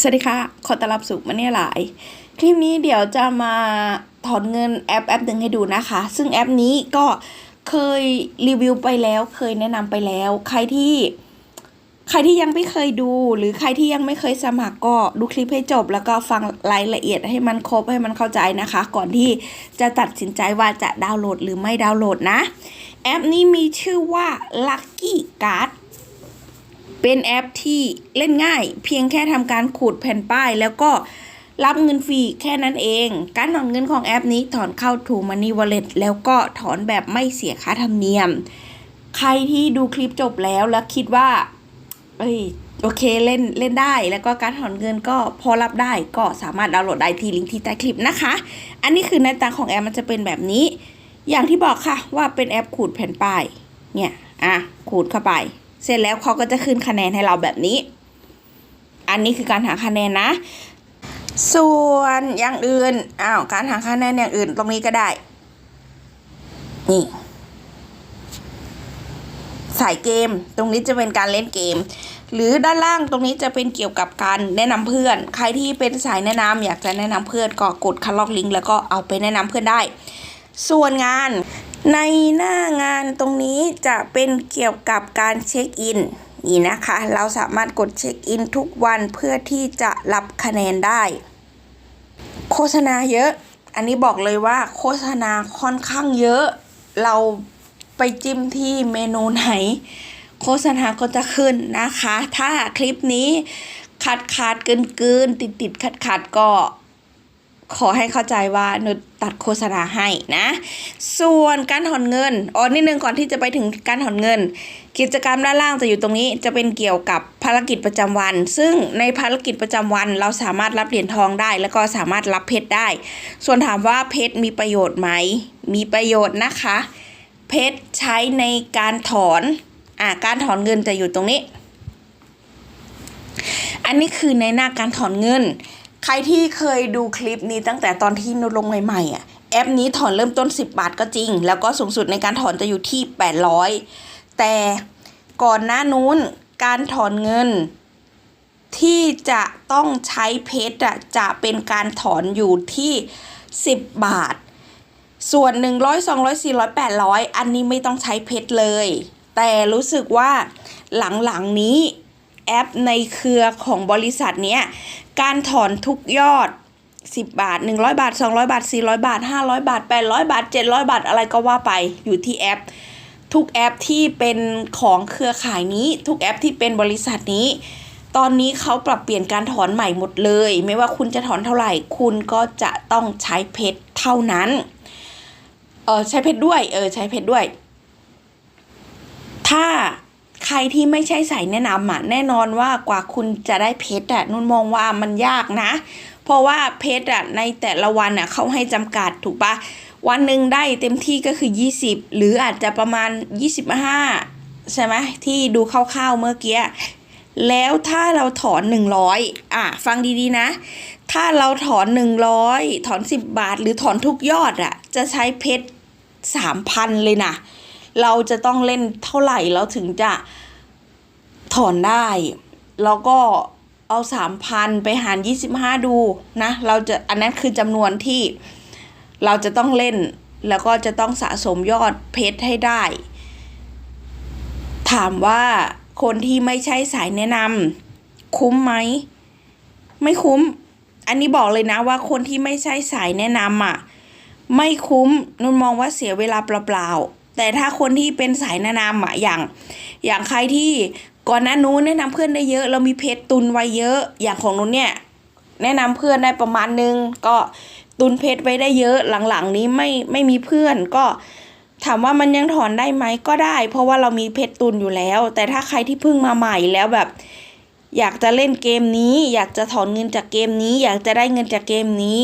สวัสดีค่ะ ขอต้อนรับสู่มันเนี่ยหลาย คลิปนี้เดี๋ยวจะมาถอนเงินแอปแอปหนึ่งให้ดูนะคะ ซึ่งแอปนี้ก็เคยรีวิวไปแล้ว เคยแนะนำไปแล้ว ใครที่ ใครที่ยังไม่เคยดู หรือใครที่ยังไม่เคยสมัครก็ดูคลิปให้จบ แล้วก็ฟังรายละเอียดให้มันครบให้มันเข้าใจนะคะ ก่อนที่จะตัดสินใจว่าจะดาวน์โหลดหรือไม่ดาวน์โหลดนะ แอปนี้มีชื่อว่า Lucky Card เป็นแอปที่เล่นง่าย เพียงแค่ทำการขูดแผ่นป้าย แล้วก็รับเงินฟรีแค่นั้นเอง การถอนเงินของแอปนี้ถอนเข้า True Money Wallet แล้วก็ถอนแบบไม่เสียค่าธรรมเนียม ใครที่ดูคลิปจบแล้วแล้วคิดว่า เอ้ยโอเคเล่นเล่นได้แล้วก็การถอนเงินก็พอรับได้ก็สามารถดาวน์โหลดได้ที่ลิงก์ที่ใต้คลิปนะคะ อันนี้คือในตาของแอปมันจะเป็นแบบนี้ อย่างที่บอกค่ะว่าเป็นแอปขูดแผ่นป้ายเนี่ยอะขูดเข้าไป เสร็จแล้วเขาก็จะขึ้นคะแนนให้เราแบบนี้ อันนี้คือการหาคะแนนนะ ส่วนอย่างอื่น อ้าว การหาคะแนนอย่างอื่นตรงนี้ก็ได้ นี่สายเกม ตรงนี้จะเป็นการเล่นเกม หรือด้านล่างตรงนี้จะเป็นเกี่ยวกับการแนะนำเพื่อน ใครที่เป็นสายแนะนำอยากจะแนะนำเพื่อนก็กดคัดลอกลิงก์แล้วก็เอาไปแนะนำเพื่อนได้ ส่วนงาน ในหน้างานตรงนี้จะเป็นเกี่ยวกับการเช็คอินนี่นะคะ เราสามารถกดเช็คอินทุกวันเพื่อที่จะรับคะแนนได้ โฆษณาเยอะ อันนี้บอกเลยว่าโฆษณาค่อนข้างเยอะ เราไปจิ้มที่เมนูไหน โฆษณาก็จะขึ้นนะคะ ถ้าคลิปนี้ขาดขาดเกินเกินติดติดขัดขัดก็ ขอให้เข้าใจว่าหนูตัดโฆษณาให้นะ ส่วนการถอนเงินอ๋อนิดนึงก่อนที่จะไปถึงการถอนเงิน กิจกรรมด้านล่างจะอยู่ตรงนี้จะเป็นเกี่ยวกับภารกิจประจำวัน ซึ่งในภารกิจประจำวันเราสามารถรับเหรียญทองได้ แล้วก็สามารถรับเพชรได้ ส่วนถามว่าเพชรมีประโยชน์ไหม มีประโยชน์นะคะ เพชรใช้ในการถอนอ่าการถอนเงินจะอยู่ตรงนี้ อันนี้คือในหน้าการถอนเงิน ใครที่เคยดูคลิปนี้ตั้งแต่ตอนที่นุลงใหม่ๆอะแอปนี้ถอนเริ่มต้น 10 บาทก็จริง แล้วก็สูงสุดในการถอนจะอยู่ที่ 800 แต่ก่อนหน้านู้นการถอนเงิน ที่จะต้องใช้เพชรอะจะเป็นการถอนอยู่ที่ 10 บาท ส่วน 100 200 400 800 อันนี้ไม่ต้องใช้เพชรเลย แต่รู้สึกว่าหลังๆนี้ แอปในเครือของบริษัทเนี้ยการถอนทุกยอด 10 บาท 100 บาท 200 บาท 400 บาท 500 บาท 800 บาท 700 บาท อะไรก็ว่าไปอยู่ที่แอป ทุกแอปที่เป็นของเครือข่ายนี้ ทุกแอปที่เป็นบริษัทนี้ ตอนนี้เขาปรับเปลี่ยนการถอนใหม่หมดเลย ไม่ว่าคุณจะถอนเท่าไหร่ คุณก็จะต้องใช้เพชรเท่านั้นเออใช้เพชรด้วยเออใช้เพชรด้วย ถ้า ใครที่ไม่ใช่สายแนะนำอะแน่นอนว่ากว่าคุณจะได้เพชรอะนุ่นมองว่ามันยากนะ เพราะว่าเพชรอะในแต่ละวันอะเขาให้จำกัดถูกปะวันหนึ่งได้เต็มที่ก็คือ 20 หรืออาจจะประมาณ 25 ใช่ไหมที่ดูคร่าวๆเมื่อกี้แล้วถ้าเราถอน 100อะฟังดีๆนะ ถ้าเราถอน 100 ถอน 10 บาท หรือถอนทุกยอดอะจะใช้เพชร3,000 เลยนะ เราจะต้องเล่นเท่าไหร่เราถึงจะถอนได้ แล้วก็เอา3,000ไปหาร25ดูนะ เราจะอันนั้นคือจำนวนที่เราจะต้องเล่นแล้วก็จะต้องสะสมยอดเพชรให้ได้ ถามว่าคนที่ไม่ใช่สายแนะนำคุ้มไหม ไม่คุ้ม อันนี้บอกเลยนะว่าคนที่ไม่ใช่สายแนะนำอะ ไม่คุ้มนุ่นมองว่าเสียเวลาเปล่าๆ แต่ถ้าคนที่เป็นสายแนะนำอะอย่าง อย่างใครที่ก่อนหน้านู้นแนะนำเพื่อนได้เยอะ เรามีเพจตุนไว้เยอะ อย่างของนุ่นเนี่ย แนะนำเพื่อนได้ประมาณนึง ก็ตุนเพจไว้ได้เยอะหลังๆ นี้ไม่ไม่มีเพื่อนก็ถามว่ามันยังถอนได้ไหมก็ได้ เพราะว่าเรามีเพชรตุนอยู่แล้ว แต่ถ้าใครที่เพิ่งมาใหม่แล้วแบบ อยากจะเล่นเกมนี้ อยากจะถอนเงินจากเกมนี้ อยากจะได้เงินจากเกมนี้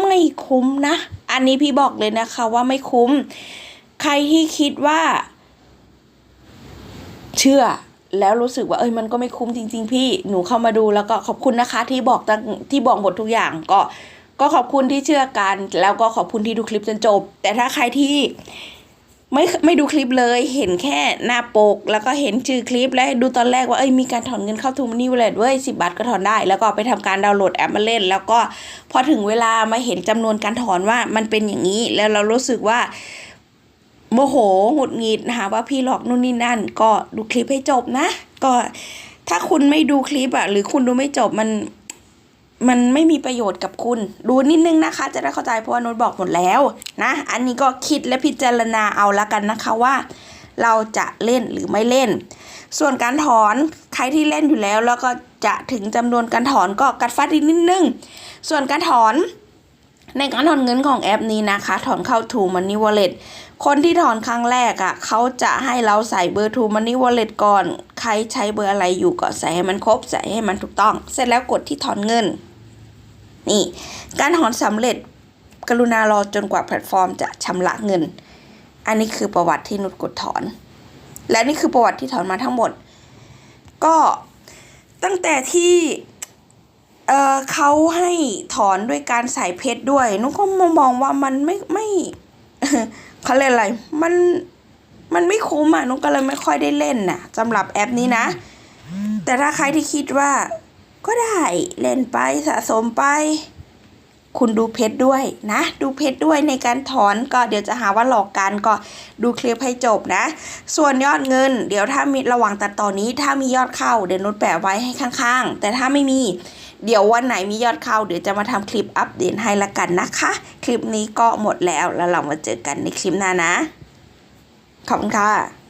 ไม่คุ้มนะ อันนี้พี่บอกเลยนะคะว่าไม่คุ้ม ใครที่คิดว่า เชื่อแล้วรู้สึกว่าเอ้ยมันก็ไม่คุ้มจริง ๆ พี่หนูเข้ามาดูแล้วก็ขอบคุณนะคะ ที่บอกตั้งที่บอกหมดทุกอย่างก็ก็ขอบคุณที่เชื่อกัน แล้วก็ขอบคุณที่ดูคลิปจนจบ แต่ถ้าใครที่ไม่ไม่ดูคลิปเลย เห็นแค่หน้าปก แล้วก็เห็นชื่อคลิปและดูตอนแรกว่าเอ้ยมีการถอนเงินเข้าทูมันนี่วลเล็ตเว้ยสิบาทก็ถอนได้ แล้วก็ไปทำการดาวน์โหลดแอปมาเล่น แล้วก็พอถึงเวลามาเห็นจำนวนการถอนว่ามันเป็นอย่างนี้ แล้วเรารู้สึกว่า โมโหหงุดหงิดนะคะว่าพี่หลอกนู่นนี่นั่น ก็ดูคลิปให้จบนะ ก็ถ้าคุณไม่ดูคลิปอะหรือคุณดูไม่จบมันมันไม่มีประโยชน์กับคุณ ดูนิดนึงนะคะ จะได้เข้าใจเพราะว่าน้ตบอกหมดแล้วนะ อันนี้ก็คิดและพิจารณาเอาละกันนะคะว่า เราจะเล่นหรือไม่เล่น ส่วนการถอนใครที่เล่นอยู่แล้ว แล้วก็จะถึงจำนวนการถอนก็กัดฟัดนิดนึง ส่วนการถอน ในการถอนเงินของแอปนี้นะคะ ถอนเข้า True Money Wallet คนที่ถอนครั้งแรกอะ่ะเขาจะให้เราใส่เบอร์ True Money Wallet ก่อน ใครใช้เบอร์อะไรอยู่ก็ใส่ให้มันครบใส่ให้มันถูกต้อง เสร็จแล้วกดที่ถอนเงิน นี่ การถอนสำเร็จกรุณารอจนกว่าแพลตฟอร์มจะชำระเงิน อันนี้คือประวัติที่นุชกดถอน และนี่คือประวัติที่ถอนมาทั้งหมด ก็ตั้งแต่ที่ เออเขาให้ถอนด้วยการใส่เพชรด้วยนุกก็มองว่ามันไม่ไม่เขาเรียกอะไร มันมันไม่คุ้มอะนุกก็เลยไม่ค่อยได้เล่นน่ะสำหรับแอปนี้นะ แต่ถ้าใครที่คิดว่า ก็ได้เล่นไปสะสมไป คุณดูเพชรด้วยนะ ดูเพชรด้วยในการถอนก็เดี๋ยวจะหาว่าหลอกกันก็ดูคลิปให้จบนะ ส่วนยอดเงิน เดี๋ยวถ้ามีระหว่างตัดต่อนนี้ ถ้ามียอดเข้าเดี๋ยวนุชแปะไว้ให้ข้างๆ แต่ถ้าไม่มี เดี๋ยววันไหนมียอดเข้าเดี๋ยวจะมาทำคลิปอัปเดตให้ละกันนะคะ คลิปนี้ก็หมดแล้วแล้วเรามาเจอกันในคลิปหน้านะ ขอบคุณค่ะ